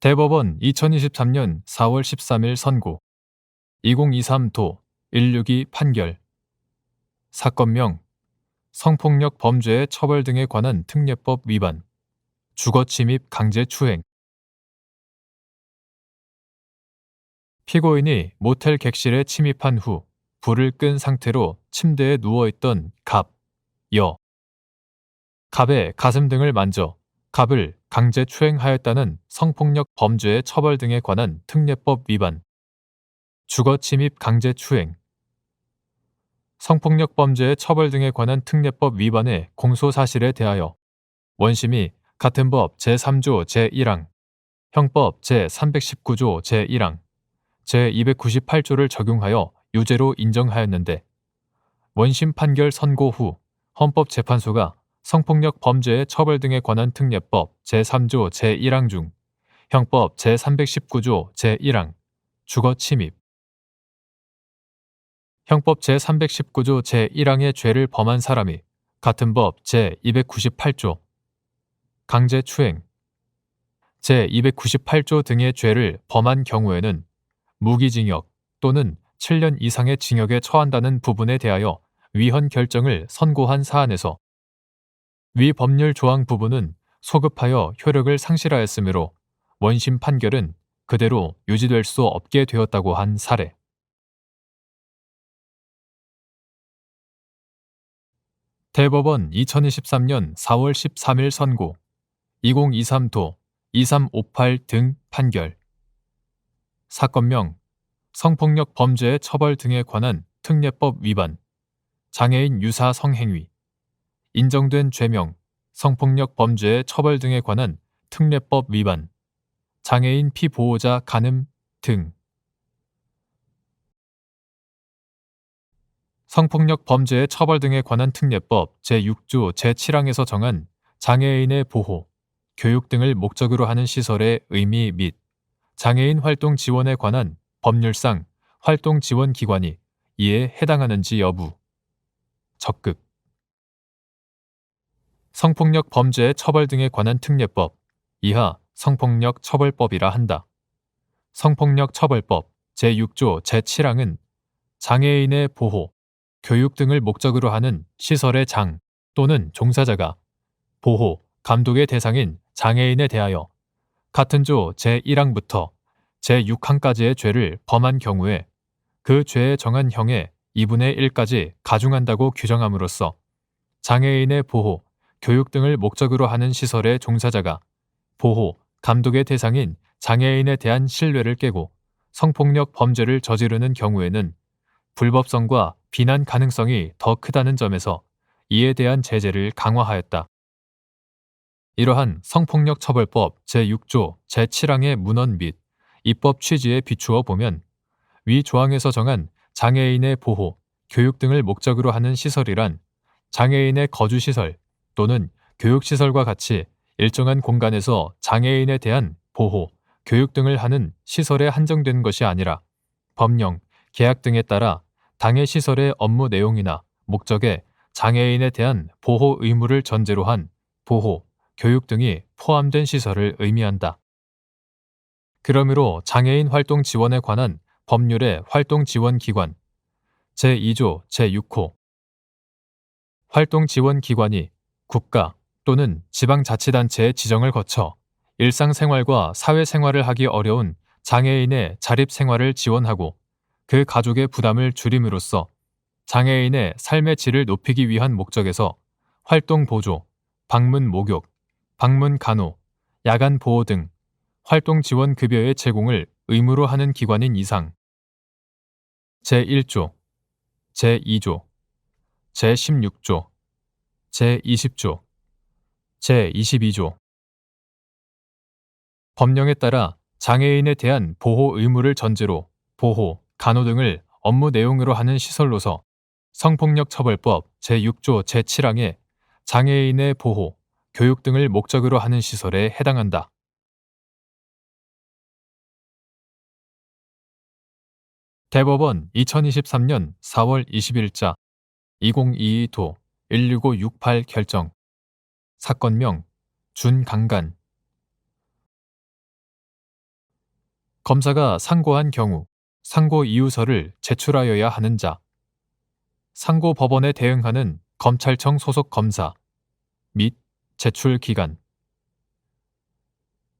대법원 2023년 4월 13일 선고. 2023도 162 판결. 사건명 성폭력 범죄의 처벌 등에 관한 특례법 위반. 주거침입 강제 추행. 피고인이 모텔 객실에 침입한 후 불을 끈 상태로 침대에 누워있던 갑, 여, 갑의 가슴 등을 만져 갑을 강제 추행하였다는 성폭력 범죄의 처벌 등에 관한 특례법 위반, 주거 침입 강제 추행, 성폭력 범죄의 처벌 등에 관한 특례법 위반의 공소 사실에 대하여 원심이 같은 법 제3조 제1항, 형법 제319조 제1항, 제298조를 적용하여 유죄로 인정하였는데 원심 판결 선고 후 헌법재판소가 성폭력 범죄의 처벌 등에 관한 특례법 제3조 제1항 중 형법 제319조 제1항 주거 침입. 형법 제319조 제1항의 죄를 범한 사람이 같은 법 제298조. 강제 추행. 제298조 등의 죄를 범한 경우에는 무기징역 또는 7년 이상의 징역에 처한다는 부분에 대하여 위헌 결정을 선고한 사안에서 위 법률 조항 부분은 소급하여 효력을 상실하였으므로 원심 판결은 그대로 유지될 수 없게 되었다고 한 사례. 대법원 2023년 4월 13일 선고 2023도 2358 등 판결. 사건명 성폭력 범죄의 처벌 등에 관한 특례법 위반. 장애인 유사 성행위 인정된 죄명, 성폭력 범죄의 처벌 등에 관한 특례법 위반, 장애인 피보호자 가늠 등. 성폭력 범죄의 처벌 등에 관한 특례법 제6조 제7항에서 정한 장애인의 보호, 교육 등을 목적으로 하는 시설의 의미 및 장애인 활동 지원에 관한 법률상 활동 지원 기관이 이에 해당하는지 여부. 적극 성폭력 범죄의 처벌 등에 관한 특례법 이하 성폭력 처벌법이라 한다. 성폭력 처벌법 제6조 제7항은 장애인의 보호, 교육 등을 목적으로 하는 시설의 장 또는 종사자가 보호, 감독의 대상인 장애인에 대하여 같은 조 제1항부터 제6항까지의 죄를 범한 경우에 그 죄에 정한 형의 2분의 1까지 가중한다고 규정함으로써 장애인의 보호, 교육 등을 목적으로 하는 시설의 종사자가 보호, 감독의 대상인 장애인에 대한 신뢰를 깨고 성폭력 범죄를 저지르는 경우에는 불법성과 비난 가능성이 더 크다는 점에서 이에 대한 제재를 강화하였다. 이러한 성폭력 처벌법 제6조 제7항의 문헌 및 입법 취지에 비추어 보면 위 조항에서 정한 장애인의 보호, 교육 등을 목적으로 하는 시설이란 장애인의 거주시설, 또는 교육시설과 같이 일정한 공간에서 장애인에 대한 보호, 교육 등을 하는 시설에 한정된 것이 아니라 법령, 계약 등에 따라 당해 시설의 업무 내용이나 목적에 장애인에 대한 보호 의무를 전제로 한 보호, 교육 등이 포함된 시설을 의미한다. 그러므로 장애인 활동 지원에 관한 법률의 활동 지원 기관 제2조 제6호 활동 지원 기관이 국가 또는 지방자치단체의 지정을 거쳐 일상생활과 사회생활을 하기 어려운 장애인의 자립생활을 지원하고 그 가족의 부담을 줄임으로써 장애인의 삶의 질을 높이기 위한 목적에서 활동 보조, 방문 목욕, 방문 간호, 야간 보호 등 활동 지원 급여의 제공을 의무로 하는 기관인 이상. 제1조, 제2조, 제16조, 제20조, 제22조 법령에 따라 장애인에 대한 보호 의무를 전제로 보호, 간호 등을 업무 내용으로 하는 시설로서 성폭력 처벌법 제6조 제7항에 장애인의 보호, 교육 등을 목적으로 하는 시설에 해당한다. 대법원 2023년 4월 20일자 2022도 16568 결정. 사건명 준강간. 검사가 상고한 경우 상고 이유서를 제출하여야 하는 자, 상고 법원에 대응하는 검찰청 소속 검사 및 제출 기간,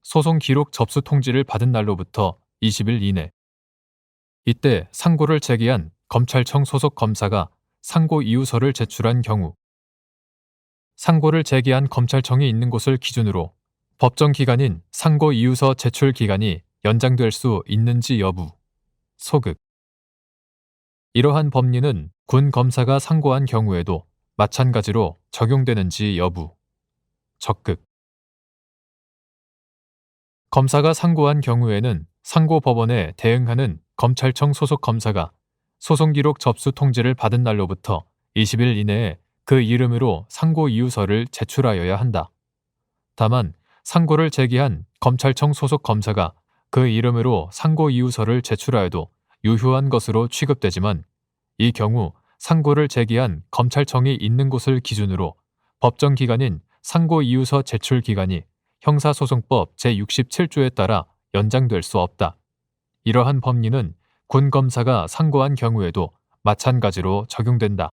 소송 기록 접수 통지를 받은 날로부터 20일 이내. 이때 상고를 제기한 검찰청 소속 검사가 상고 이유서를 제출한 경우, 상고를 제기한 검찰청이 있는 곳을 기준으로 법정 기간인 상고 이유서 제출 기간이 연장될 수 있는지 여부, 소극. 이러한 법리는 군 검사가 상고한 경우에도 마찬가지로 적용되는지 여부, 적극. 검사가 상고한 경우에는 상고 법원에 대응하는 검찰청 소속 검사가 소송 기록 접수 통지를 받은 날로부터 20일 이내에 그 이름으로 상고 이유서를 제출하여야 한다. 다만 상고를 제기한 검찰청 소속 검사가 그 이름으로 상고 이유서를 제출하여도 유효한 것으로 취급되지만 이 경우 상고를 제기한 검찰청이 있는 곳을 기준으로 법정 기간인 상고 이유서 제출 기간이 형사소송법 제67조에 따라 연장될 수 없다. 이러한 법리는 군 검사가 상고한 경우에도 마찬가지로 적용된다.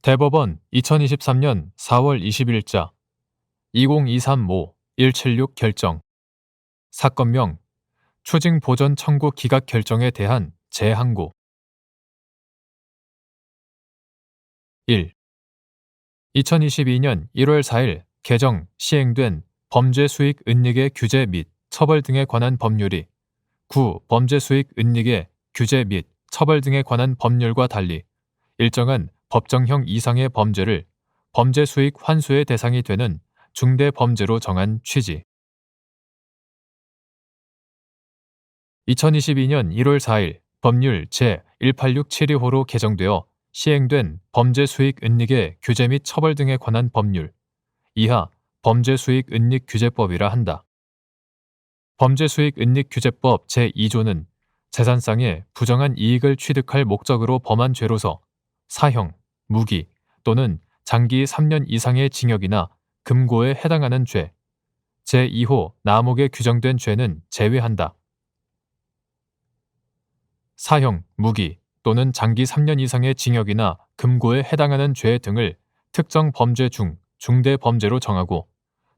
대법원 2023년 4월 20일자 2023-5-176 결정 사건명 추징 보전 청구 기각 결정에 대한 재항고 1. 2022년 1월 4일 개정 시행된 범죄 수익 은닉의 규제 및 처벌 등에 관한 법률이 9. 범죄 수익 은닉의 규제 및 처벌 등에 관한 법률과 달리 일정한 법정형 이상의 범죄를 범죄 수익 환수의 대상이 되는 중대 범죄로 정한 취지. 2022년 1월 4일 법률 제18672호로 개정되어 시행된 범죄 수익 은닉의 규제 및 처벌 등에 관한 법률 이하 범죄 수익 은닉 규제법이라 한다. 범죄 수익 은닉 규제법 제2조는 재산상의 부정한 이익을 취득할 목적으로 범한 죄로서 사형, 무기 또는 장기 3년 이상의 징역이나 금고에 해당하는 죄, 제2호 나목에 규정된 죄는 제외한다. 사형, 무기 또는 장기 3년 이상의 징역이나 금고에 해당하는 죄 등을 특정 범죄 중 중대 범죄로 정하고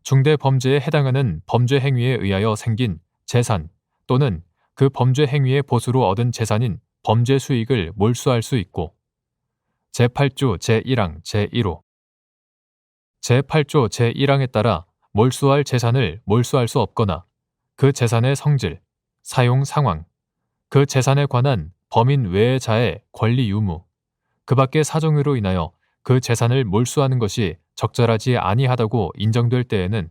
중대 범죄에 해당하는 범죄 행위에 의하여 생긴 재산 또는 그 범죄 행위의 보수로 얻은 재산인 범죄 수익을 몰수할 수 있고 제8조 제1항 제1호 제8조 제1항에 따라 몰수할 재산을 몰수할 수 없거나 그 재산의 성질, 사용 상황, 그 재산에 관한 범인 외의 자의 권리 유무, 그 밖의 사정으로 인하여 그 재산을 몰수하는 것이 적절하지 아니하다고 인정될 때에는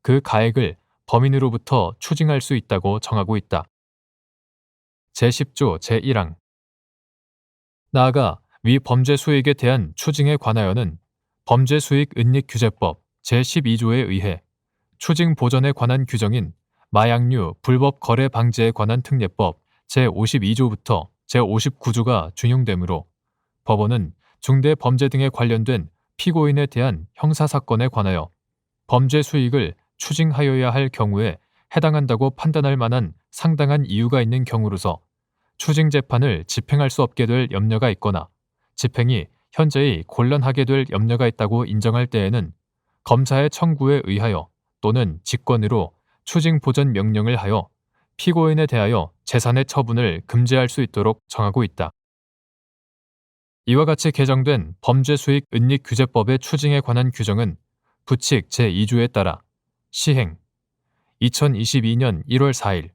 그 가액을 범인으로부터 추징할 수 있다고 정하고 있다. 제10조 제1항 나아가 위 범죄 수익에 대한 추징에 관하여는 범죄 수익 은닉 규제법 제12조에 의해 추징 보전에 관한 규정인 마약류 불법 거래 방지에 관한 특례법 제52조부터 제59조가 준용되므로 법원은 중대 범죄 등에 관련된 피고인에 대한 형사사건에 관하여 범죄 수익을 추징하여야 할 경우에 해당한다고 판단할 만한 상당한 이유가 있는 경우로서 추징 재판을 집행할 수 없게 될 염려가 있거나 집행이 현재의 곤란하게 될 염려가 있다고 인정할 때에는 검사의 청구에 의하여 또는 직권으로 추징 보전 명령을 하여 피고인에 대하여 재산의 처분을 금지할 수 있도록 정하고 있다. 이와 같이 개정된 범죄 수익 은닉 규제법의 추징에 관한 규정은 부칙 제2조에 따라 시행 2022년 1월 4일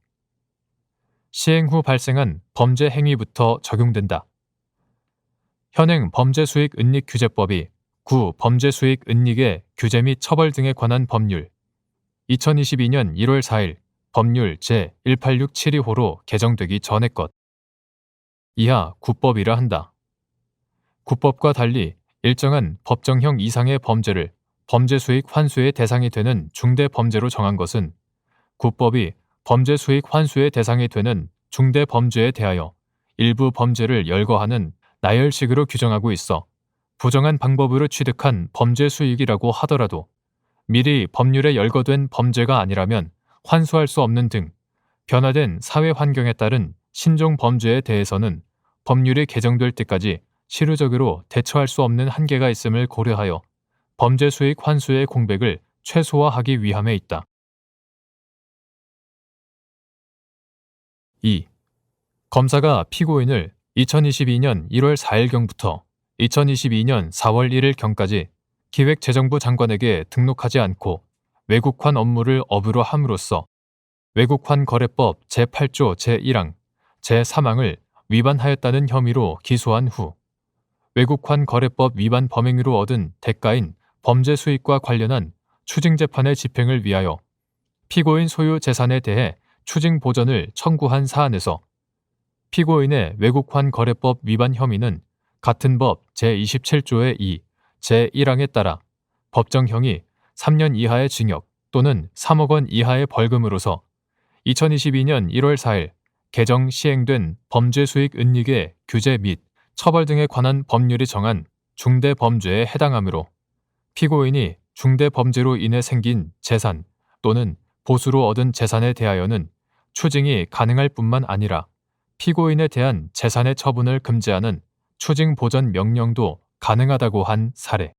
시행 후 발생한 범죄 행위부터 적용된다. 현행 범죄 수익 은닉 규제법이 구 범죄 수익 은닉의 규제 및 처벌 등에 관한 법률 2022년 1월 4일 법률 제18672호로 개정되기 전의 것. 이하 구법이라 한다. 구법과 달리 일정한 법정형 이상의 범죄를 범죄 수익 환수의 대상이 되는 중대 범죄로 정한 것은 구법이 범죄 수익 환수의 대상이 되는 중대 범죄에 대하여 일부 범죄를 열거하는 나열식으로 규정하고 있어 부정한 방법으로 취득한 범죄 수익이라고 하더라도 미리 법률에 열거된 범죄가 아니라면 환수할 수 없는 등 변화된 사회 환경에 따른 신종 범죄에 대해서는 법률이 개정될 때까지 실효적으로 대처할 수 없는 한계가 있음을 고려하여 범죄 수익 환수의 공백을 최소화하기 위함에 있다. 2. 검사가 피고인을 2022년 1월 4일경부터 2022년 4월 1일경까지 기획재정부 장관에게 등록하지 않고 외국환 업무를 업으로 함으로써 외국환 거래법 제8조 제1항, 제3항을 위반하였다는 혐의로 기소한 후 외국환 거래법 위반 범행으로 얻은 대가인 범죄 수익과 관련한 추징 재판의 집행을 위하여 피고인 소유 재산에 대해 추징 보전을 청구한 사안에서 피고인의 외국환 거래법 위반 혐의는 같은 법 제27조의 2, 제1항에 따라 법정형이 3년 이하의 징역 또는 3억 원 이하의 벌금으로서 2022년 1월 4일 개정 시행된 범죄수익 은닉의 규제 및 처벌 등에 관한 법률이 정한 중대 범죄에 해당하므로 피고인이 중대 범죄로 인해 생긴 재산 또는 보수로 얻은 재산에 대하여는 추징이 가능할 뿐만 아니라 피고인에 대한 재산의 처분을 금지하는 추징 보전 명령도 가능하다고 한 사례.